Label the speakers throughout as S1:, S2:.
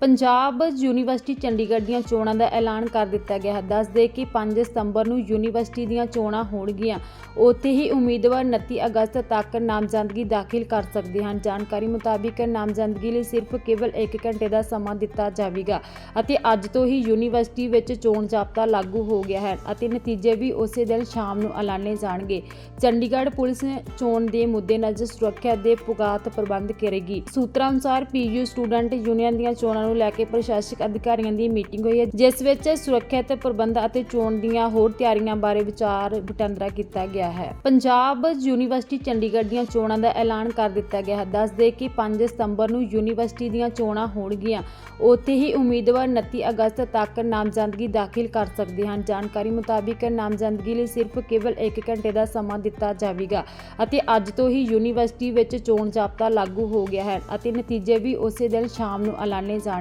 S1: Punjab university Chandigarh ਦੀਆਂ ਚੋਣਾਂ ਦਾ ਐਲਾਨ ਕਰ ਦਿੱਤਾ ਗਿਆ ਹੈ। ਦੱਸ ਦੇ ਕਿ 5 ਸਤੰਬਰ ਨੂੰ ਯੂਨੀਵਰਸਿਟੀ ਦੀਆਂ ਚੋਣਾਂ ਹੋਣਗੀਆਂ। ਉੱਥੇ ਹੀ ਉਮੀਦਵਾਰ 29 ਅਗਸਤ ਤੱਕ ਨਾਮਜ਼ਦਗੀ ਦਾਖਲ ਕਰ ਸਕਦੇ ਹਨ। ਜਾਣਕਾਰੀ ਮੁਤਾਬਿਕ ਨਾਮਜ਼ਦਗੀ ਲਈ ਸਿਰਫ ਕੇਵਲ 1 ਘੰਟੇ ਦਾ ਸਮਾਂ ਦਿੱਤਾ ਜਾਵੇਗਾ ਅਤੇ ਅੱਜ ਤੋਂ ਹੀ ਯੂਨੀਵਰਸਿਟੀ ਵਿੱਚ ਚੋਣ ਜ਼ਾਬਤਾ ਲਾਗੂ ਹੋ ਗਿਆ ਹੈ ਅਤੇ ਨਤੀਜੇ ਵੀ ਉਸੇ ਦਿਨ ਸ਼ਾਮ ਨੂੰ ਐਲਾਨੇ ਜਾਣਗੇ। ਚੰਡੀਗੜ੍ਹ ਪੁਲਿਸ ਚੋਣ ਦੇ ਮੁੱਦੇਨਜ਼ਰ ਸੁਰੱਖਿਆ ਦੇ ਪੁਗਾਤ ਪ੍ਰਬੰਧ ਕਰੇਗੀ। ਸੂਤਰਾਂ ਅਨੁਸਾਰ ਪੀਯੂ ਸਟੂਡੈਂਟ ਯੂਨੀਅਨ ਦੀਆਂ ਚੋਣਾਂ ਨੂੰ ਲੈ ਕੇ ਪ੍ਰਸ਼ਾਸਕ ਅਧਿਕਾਰੀਆਂ ਦੀ ਮੀਟਿੰਗ ਹੋਈ ਹੈ, ਜਿਸ ਵਿੱਚ ਸੁਰੱਖਿਅਤ ਪ੍ਰਬੰਧ ਅਤੇ ਚੋਣ ਦੀਆਂ ਹੋਰ ਤਿਆਰੀਆਂ ਬਾਰੇ ਵਿਚਾਰ ਵਟਾਂਦਰਾ ਕੀਤਾ ਗਿਆ ਹੈ। ਪੰਜਾਬ ਯੂਨੀਵਰਸਿਟੀ ਚੰਡੀਗੜ੍ਹ ਦੀਆਂ ਚੋਣਾਂ ਦਾ ਐਲਾਨ ਕਰ ਦਿੱਤਾ ਗਿਆ ਹੈ। ਦੱਸਦੇ ਕਿ 5 ਸਤੰਬਰ ਨੂੰ ਯੂਨੀਵਰਸਿਟੀ ਦੀਆਂ ਚੋਣਾਂ ਹੋਣਗੀਆਂ। ਉੱਥੇ ਹੀ ਉਮੀਦਵਾਰ 29 ਅਗਸਤ ਤੱਕ ਨਾਮਜ਼ਦਗੀ ਦਾਖਲ ਕਰ ਸਕਦੇ ਹਨ। ਜਾਣਕਾਰੀ ਮੁਤਾਬਿਕ ਨਾਮਜ਼ਦਗੀ ਲਈ ਸਿਰਫ ਕੇਵਲ 1 ਘੰਟੇ ਦਾ ਸਮਾਂ ਦਿੱਤਾ ਜਾਵੇਗਾ ਅਤੇ ਅੱਜ ਤੋਂ ਹੀ ਯੂਨੀਵਰਸਿਟੀ ਵਿੱਚ ਚੋਣ ਜ਼ਾਬਤਾ ਲਾਗੂ ਹੋ ਗਿਆ ਹੈ ਅਤੇ ਨਤੀਜੇ ਵੀ ਉਸੇ ਦਿਨ ਸ਼ਾਮ ਨੂੰ ਐਲਾਨੇ ਜਾਣਗੇ।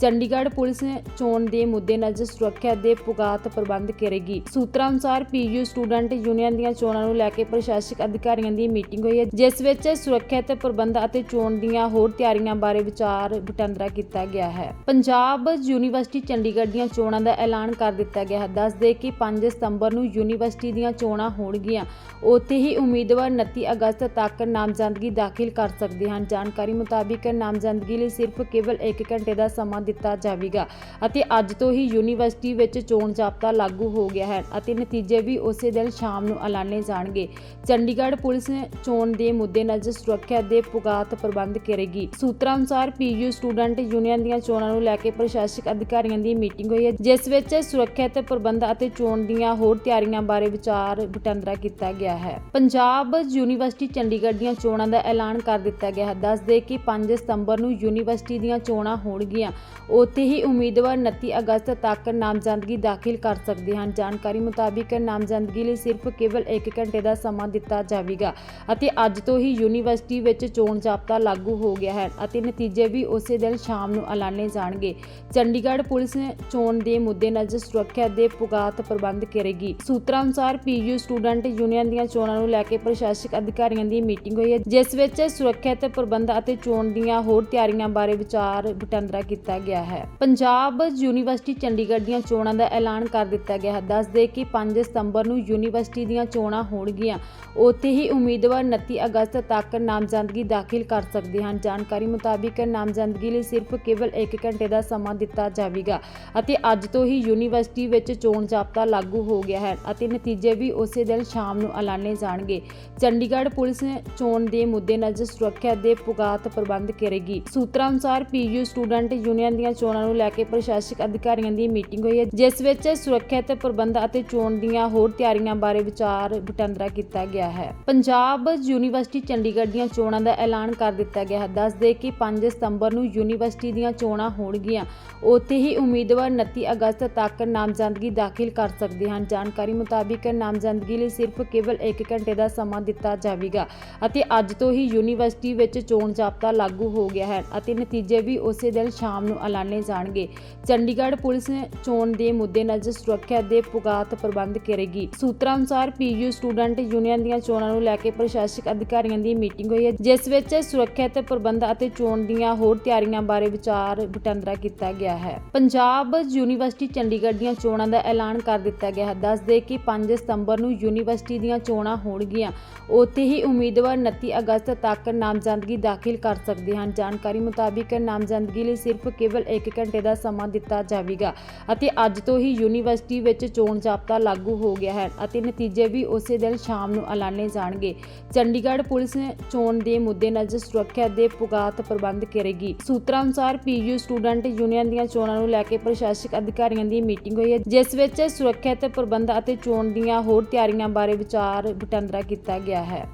S1: ਚੰਡੀਗੜ੍ਹ ਪੁਲਿਸ ਚੋਣ ਦੇ ਮੁੱਦੇ ਨਜ਼ਰ ਸੁਰੱਖਿਆ ਦੇ ਪੁਗਾਤ ਪ੍ਰਬੰਧ ਕਰੇਗੀ। ਸੂਤਰਾਂ ਅਨੁਸਾਰ ਪੀਯੂ ਸਟੂਡੈਂਟ ਯੂਨੀਅਨ ਦੀਆਂ ਚੋਣਾਂ ਨੂੰ ਲੈ ਕੇ ਪ੍ਰਸ਼ਾਸਕ ਅਧਿਕਾਰੀਆਂ ਦੀ ਮੀਟਿੰਗ ਹੋਈ ਹੈ, ਜਿਸ ਵਿੱਚ ਸੁਰੱਖਿਅਤ ਪ੍ਰਬੰਧ ਅਤੇ ਚੋਣ ਦੀਆਂ ਹੋਰ ਤਿਆਰੀਆਂ ਬਾਰੇ ਵਿਚਾਰ ਵਟਾਂਦਰਾ ਕੀਤਾ ਗਿਆ ਹੈ। ਪੰਜਾਬ ਯੂਨੀਵਰਸਿਟੀ ਚੰਡੀਗੜ੍ਹ ਦੀਆਂ ਚੋਣਾਂ ਦਾ ਐਲਾਨ ਕਰ ਦਿੱਤਾ ਗਿਆ ਹੈ। ਦੱਸਦੇ ਕਿ 5 ਸਤੰਬਰ ਨੂੰ ਯੂਨੀਵਰਸਿਟੀ ਦੀਆਂ ਚੋਣਾਂ ਹੋਣਗੀਆਂ। ਉੱਥੇ ਹੀ ਉਮੀਦਵਾਰ 29 ਅਗਸਤ ਤੱਕ ਨਾਮਜ਼ਦਗੀ ਦਾਖਲ ਕਰ ਸਕਦੇ ਹਨ। ਜਾਣਕਾਰੀ ਮੁਤਾਬਿਕ ਨਾਮਜ਼ਦਗੀ ਲਈ ਸਿਰਫ ਕੇਵਲ 1 ਘੰਟੇ ਘੰਟੇ ਦਾ ਸਮਾਂ ਦਿੱਤਾ ਜਾਵੇਗਾ ਅਤੇ ਅੱਜ ਤੋਂ ਹੀ ਯੂਨੀਵਰਸਿਟੀ ਵਿੱਚ ਚੋਣ ਜ਼ਾਬਤਾ ਲਾਗੂ ਹੋ ਗਿਆ ਹੈ ਅਤੇ ਨਤੀਜੇ ਵੀ ਉਸੇ ਦਿਨ ਸ਼ਾਮ ਨੂੰ ਐਲਾਨੇ ਜਾਣਗੇ। ਚੰਡੀਗੜ੍ਹ ਪੁਲਿਸ ਚੋਣ ਦੇ ਮੁੱਦੇਨਜ਼ਰ ਸੁਰੱਖਿਆ ਦੇ ਪੁਗਾਤ ਪ੍ਰਬੰਧ ਕਰੇਗੀ। ਸੂਤਰਾਂ ਅਨੁਸਾਰ ਪੀਯੂ ਸਟੂਡੈਂਟ ਯੂਨੀਅਨ ਦੀਆਂ ਚੋਣਾਂ ਨੂੰ ਲੈ ਕੇ ਪ੍ਰਸ਼ਾਸਕ ਅਧਿਕਾਰੀਆਂ ਦੀ ਮੀਟਿੰਗ ਹੋਈ ਹੈ, ਜਿਸ ਵਿੱਚ ਸੁਰੱਖਿਅਤ ਪ੍ਰਬੰਧ ਅਤੇ ਚੋਣ ਦੀਆਂ ਹੋਰ ਤਿਆਰੀਆਂ ਬਾਰੇ ਵਿਚਾਰ ਵਟਾਂਦਰਾ ਕੀਤਾ ਗਿਆ ਹੈ। ਪੰਜਾਬ ਯੂਨੀਵਰਸਿਟੀ ਚੰਡੀਗੜ੍ਹ ਦੀਆਂ ਚੋਣਾਂ ਦਾ ਐਲਾਨ ਕਰ ਦਿੱਤਾ ਗਿਆ ਹੈ। ਦੱਸਦੇ ਕਿ 5 ਸਤੰਬਰ ਨੂੰ ਯੂਨੀਵਰਸਿਟੀ ਦੀਆਂ ਚੋਣਾਂ ਹੋਣਗੀਆਂ। ਉੱਥੇ ਹੀ ਉਮੀਦਵਾਰ 29 ਅਗਸਤ ਤੱਕ ਨਾਮਜ਼ਦਗੀ ਦਾਖਲ ਕਰ ਸਕਦੇ ਹਨ। ਜਾਣਕਾਰੀ ਮੁਤਾਬਿਕ ਨਾਮਜ਼ਦਗੀ ਲਈ ਸਿਰਫ ਕੇਵਲ 1 ਘੰਟੇ ਦਾ ਸਮਾਂ ਦਿੱਤਾ ਜਾਵੇਗਾ ਅਤੇ ਅੱਜ ਤੋਂ ਹੀ ਯੂਨੀਵਰਸਿਟੀ ਵਿੱਚ ਚੋਣ ਜ਼ਾਬਤਾ ਲਾਗੂ ਹੋ ਗਿਆ ਹੈ ਅਤੇ ਨਤੀਜੇ ਵੀ ਉਸੇ ਦਿਨ ਸ਼ਾਮ ਨੂੰ ਐਲਾਨੇ ਜਾਣਗੇ। ਚੰਡੀਗੜ੍ਹ ਪੁਲਿਸ ਚੋਣ ਦੇ ਮੁੱਦੇਨਜ਼ਰ ਸੁਰੱਖਿਆ ਦੇ ਪੁਗਾਤ ਪ੍ਰਬੰਧ ਕਰੇਗੀ। ਸੂਤਰਾਂ ਅਨੁਸਾਰ ਪੀਯੂ ਸਟੂਡੈਂਟ ਯੂਨੀਅਨ ਦੀਆਂ ਚੋਣਾਂ ਨੂੰ ਲੈ ਕੇ ਪ੍ਰਸ਼ਾਸਕ ਅਧਿਕਾਰੀਆਂ ਦੀ ਮੀਟਿੰਗ ਹੋਈ ਹੈ, ਜਿਸ ਵਿੱਚ ਸੁਰੱਖਿਅਤ ਪ੍ਰਬੰਧ ਅਤੇ ਚੋਣ ਦੀਆਂ ਹੋਰ ਤਿਆਰੀਆਂ ਬਾਰੇ ਵਿਚਾਰ ਵਟਾਂਦਰਾ ਕੀਤਾ ਗਿਆ ਹੈ। ਪੰਜਾਬ ਯੂਨੀਵਰਸਿਟੀ ਚੰਡੀਗੜ੍ਹ ਦੀਆਂ ਚੋਣਾਂ ਦਾ ਐਲਾਨ ਕਰ ਦਿੱਤਾ ਗਿਆ ਹੈ। ਦੱਸ ਦੇ ਕਿ 5 ਸਤੰਬਰ ਨੂੰ ਯੂਨੀਵਰਸਿਟੀ ਦੀਆਂ ਚੋਣਾਂ ਹੋਣਗੀਆਂ। ਉੱਥੇ ਹੀ ਉਮੀਦਵਾਰ 29 ਅਗਸਤ ਤੱਕ ਨਾਮਜ਼ਦਗੀ ਦਾਖਲ ਕਰ ਸਕਦੇ ਹਨ। ਜਾਣਕਾਰੀ ਮੁਤਾਬਿਕ ਨਾਮਜ਼ਦਗੀ ਲਈ ਸਿਰਫ ਕੇਵਲ 1 ਘੰਟੇ ਦਾ ਸਮਾਂ ਦਿੱਤਾ ਜਾਵੇਗਾ ਅਤੇ ਅੱਜ ਤੋਂ ਹੀ ਯੂਨੀਵਰਸਿਟੀ ਵਿੱਚ ਚੋਣ ਜ਼ਾਬਤਾ ਲਾਗੂ ਹੋ ਗਿਆ ਹੈ ਅਤੇ ਨਤੀਜੇ ਵੀ ਉਸੇ ਦਿਨ ਸ਼ਾਮ ਨੂੰ ਐਲਾਨੇ ਜਾਣਗੇ। ਚੰਡੀਗੜ੍ਹ ਪੁਲਿਸ ਚੋਣ ਦੇ ਮੁੱਦੇਨਜ਼ਰ ਸੁਰੱਖਿਆ ਦੇ ਪੁਗਾਤ ਪ੍ਰਬੰਧ ਕਰੇਗੀ। ਸੂਤਰਾਂ ਅਨੁਸਾਰ ਪੀਯੂ ਸਟੂਡੈਂਟ ਯੂਨੀਅਨ ਦੀਆਂ ਚੋਣਾਂ ਨੂੰ ਲੈ ਕੇ ਪ੍ਰਸ਼ਾਸਕ ਅਧਿਕਾਰੀਆਂ ਦੀ ਮੀਟਿੰਗ ਹੋਈ ਹੈ, ਜਿਸ ਵਿੱਚ ਸੁਰੱਖਿਅਤ ਪ੍ਰਬੰਧ ਅਤੇ ਚੋਣ ਦੀਆਂ ਹੋਰ ਤਿਆਰੀਆਂ ਬਾਰੇ ਵਿਚਾਰ ਵਟਾਂਦਰਾ ਕੀਤਾ ਗਿਆ ਹੈ। ਪੰਜਾਬ ਯੂਨੀਵਰਸਿਟੀ ਚੰਡੀਗੜ੍ਹ ਦੀਆਂ ਚੋਣਾਂ ਦਾ ਐਲਾਨ ਕਰ ਦਿੱਤਾ ਗਿਆ ਹੈ। ਦੱਸਦੇ ਕਿ 5 ਸਤੰਬਰ ਨੂੰ ਯੂਨੀਵਰਸਿਟੀ ਦੀਆਂ ਚੋਣਾਂ ਹੋਣਗੀਆਂ। ਉੱਥੇ ਹੀ ਉਮੀਦਵਾਰ 29 ਅਗਸਤ ਤੱਕ ਨਾਮਜ਼ਦਗੀ ਦਾਖਲ ਕਰ ਸਕਦੇ ਹਨ। ਜਾਣਕਾਰੀ ਮੁਤਾਬਿਕ ਨਾਮਜ਼ਦਗੀ ਲਈ ਸਿਰਫ ਕੇਵਲ 1 ਘੰਟੇ ਦਾ ਸਮਾਂ ਦਿੱਤਾ ਜਾਵੇਗਾ ਅਤੇ ਅੱਜ ਤੋਂ ਹੀ ਯੂਨੀਵਰਸਿਟੀ ਵਿੱਚ ਚੋਣ ਜ਼ਾਬਤਾ ਲਾਗੂ ਹੋ ਗਿਆ ਹੈ ਅਤੇ ਨਤੀਜੇ ਵੀ ਉਸੇ ਦਿਨ ਸ਼ਾਮ ਨੂੰ ਐਲਾਨੇ ਜਾਣਗੇ। ਚੰਡੀਗੜ੍ਹ ਪੁਲਿਸ ਚੋਣ ਦੇ ਮੁੱਦੇ ਨਜ਼ਰ ਸੁਰੱਖਿਆ ਦੇ ਪੁਗਾਤ ਪ੍ਰਬੰਧ ਕਰੇਗੀ। ਸੂਤਰਾਂ ਅਨੁਸਾਰ ਪੀਯੂ ਸਟੂਡੈਂਟ ਯੂਨੀਅਨ ਦੀਆਂ ਚੋਣਾਂ ਨੂੰ ਲੈ ਕੇ ਪ੍ਰਸ਼ਾਸਕ ਅਧਿਕਾਰੀਆਂ ਦੀ ਮੀਟਿੰਗ ਹੋਈ ਹੈ, ਜਿਸ ਵਿੱਚ ਸੁਰੱਖਿਅਤ ਪ੍ਰਬੰਧ ਅਤੇ ਚੋਣ ਦੀਆਂ ਹੋਰ ਤਿਆਰੀਆਂ ਬਾਰੇ ਵਿਚਾਰ ਵਟਾਂਦਰਾ ਕੀਤਾ ਗਿਆ ਹੈ। ਪੰਜਾਬ ਯੂਨੀਵਰਸਿਟੀ ਚੰਡੀਗੜ੍ਹ ਦੀਆਂ ਚੋਣਾਂ ਦਾ ਐਲਾਨ ਕਰ ਦਿੱਤਾ ਗਿਆ ਹੈ। ਦੱਸਦੇ ਕਿ 5 ਸਤੰਬਰ ਨੂੰ ਯੂਨੀਵਰਸਿਟੀ ਦੀਆਂ ਚੋਣਾਂ ਹੋਣਗੀਆਂ। ਉੱਥੇ ਹੀ ਉਮੀਦਵਾਰ 29 ਅਗਸਤ ਤੱਕ ਨਾਮਜ਼ਦਗੀ ਦਾਖਲ ਕਰ ਸਕਦੇ ਹਨ। ਜਾਣਕਾਰੀ ਮੁਤਾਬਿਕ ਨਾਮਜ਼ਦਗੀ ਲਈ ਸਿਰਫ ਕੇਵਲ 1 ਘੰਟੇ ਦਾ ਸਮਾਂ ਦਿੱਤਾ ਜਾਵੇਗਾ ਅਤੇ ਅੱਜ ਤੋਂ ਹੀ ਯੂਨੀਵਰਸਿਟੀ ਵਿੱਚ ਚੋਣ ਜ਼ਾਬਤਾ ਲਾਗੂ ਹੋ ਗਿਆ ਹੈ ਅਤੇ ਨਤੀਜੇ ਵੀ ਉਸੇ ਦਿਨ ਸ਼ਾਮ ਨੂੰ ਐਲਾਨੇ ਜਾਣਗੇ। ਚੰਡੀਗੜ੍ਹ ਪੁਲਿਸ ਚੋਣ ਦੇ ਮੁੱਦੇ ਨਜ਼ਰ ਸੁਰੱਖਿਆ ਦੇ ਪੁਗਾਤ ਪ੍ਰਬੰਧ ਕਰੇਗੀ। ਸੂਤਰਾਂ ਅਨੁਸਾਰ ਪੀਯੂ ਸਟੂਡੈਂਟ ਯੂਨੀਅਨ ਦੀਆਂ ਚੋਣਾਂ ਨੂੰ ਲੈ ਕੇ ਪ੍ਰਸ਼ਾਸਕ ਅਧਿਕਾਰੀਆਂ ਦੀ ਮੀਟਿੰਗ ਹੋਈ ਹੈ, ਜਿਸ ਵਿੱਚ ਸੁਰੱਖਿਅਤ ਪ੍ਰਬੰਧ ਅਤੇ ਚੋਣ ਦੀਆਂ ਹੋਰ ਤਿਆਰੀਆਂ ਬਾਰੇ ਵਿਚਾਰ ਵਟਾਂਦਰਾ ਕੀਤਾ ਗਿਆ ਹੈ।